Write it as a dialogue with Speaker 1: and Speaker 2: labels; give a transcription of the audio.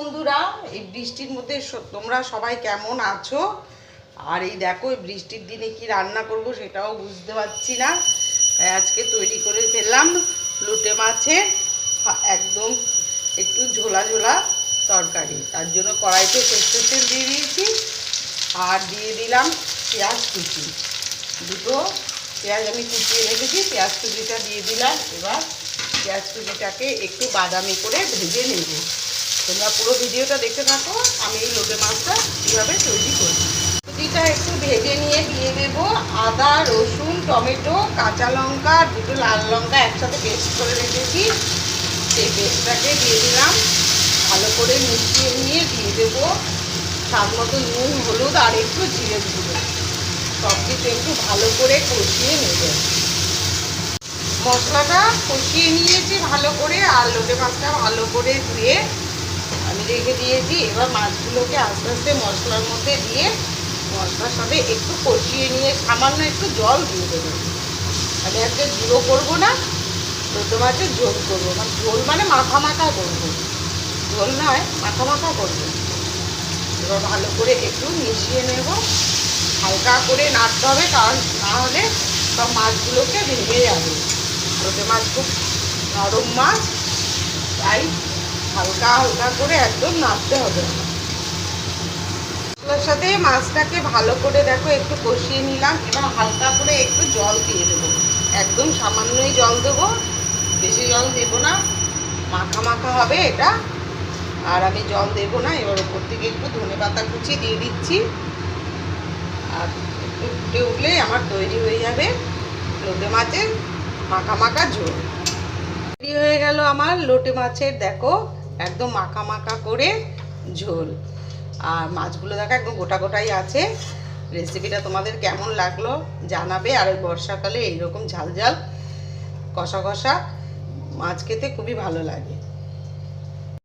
Speaker 1: বন্ধুরা, এই বৃষ্টির মধ্যে তোমরা সবাই কেমন আছো? আর এই দেখো, এই বৃষ্টির দিনে কি রান্না করব সেটাও বুঝতে পারছি না। আজকে তৈরি করে ফেললাম লুটে মাছের একদম একটু ঝোলা ঝোলা তরকারি। তার জন্য কড়াইতে সর্ষে তেল দিয়ে দিয়েছি আর দিয়ে দিলাম পেঁয়াজ কুচি। দুটো পেঁয়াজ আমি কুচিয়ে রেখেছি পেঁয়াজ কুচিটা দিয়ে দিলাম। এবার পেঁয়াজ কুচিটাকে একটু বাদামি করে ভেজে নেব। তোমরা পুরো ভিডিওটা দেখতে থাকো, আমি এই লোটে মাছটা কীভাবে তৈরি করি কুচিটা একটু ভেজে নিয়ে দিয়ে দেব। আদা, রসুন, টমেটো, কাঁচা লঙ্কা, দুটো লাল লঙ্কা একসাথে পেস্ট করে রেখেছি। সেই পেস্টটাকে দিয়ে দিলাম। ভালো করে মিশিয়ে নিয়ে দিয়ে দেবো। স্বাদ মতো নুন, হলুদ আর একটু জিরে গুঁড়ো সব কিছু একটু ভালো করে কষিয়ে নেব। মশলাটা কষিয়ে নিয়েছি ভালো করে আর লোটে মাছটা ভালো করে ধুয়ে রেখে দিয়েছি। এবার মাছগুলোকে আস্তে আস্তে মশলার মধ্যে দিয়ে মশলার সাথে একটু কষিয়ে নিয়ে সামান্য একটু জল দিয়ে দেবো। আমি আজকে গুঁড়ো করব না লোটে মাছের ঝোল করব। মানে ঝোল মানে মাখা মাখা করব। ঝোল নয় মাখা মাখা করব। এবার ভালো করে একটু মিশিয়ে নেব। হালকা করে নাড়তে হবে, কারণ না হলে সব মাছগুলোকে ভেঙে যাবে। লোটে মাছ খুব নরম মাছ। হালকা হালকা করে একদম নাড়তে হবে। মশলার সাথে মাছটাকে ভালো করে দেখো, একটু কষিয়ে নিলাম, এবার হালকা করে একটু জল দিয়ে দেবো। একদম সামান্যই জল দেবো, বেশি জল দেবো না, মাখা মাখা হবে এটা। আর আমি জল দেবো না, এবার ওপর থেকে একটু ধনে পাতা কুচি দিয়ে দিচ্ছি। আর একটু ফুটে উঠলেই আমার তৈরি হয়ে যাবে লোটে মাছের মাখা মাখা ঝোল। তৈরি হয়ে গেল আমার লোটে মাছের, দেখো একদম মাখা মাখা করে ঝোল। আর মাছগুলো দেখা একদম গোটা গোটাই আছে। রেসিপিটা তোমাদের কেমন লাগল জানাবে। আর ওই বর্ষাকালে এইরকম ঝাল ঝাল কষা কষা মাছ খেতে খুবই ভালো লাগে।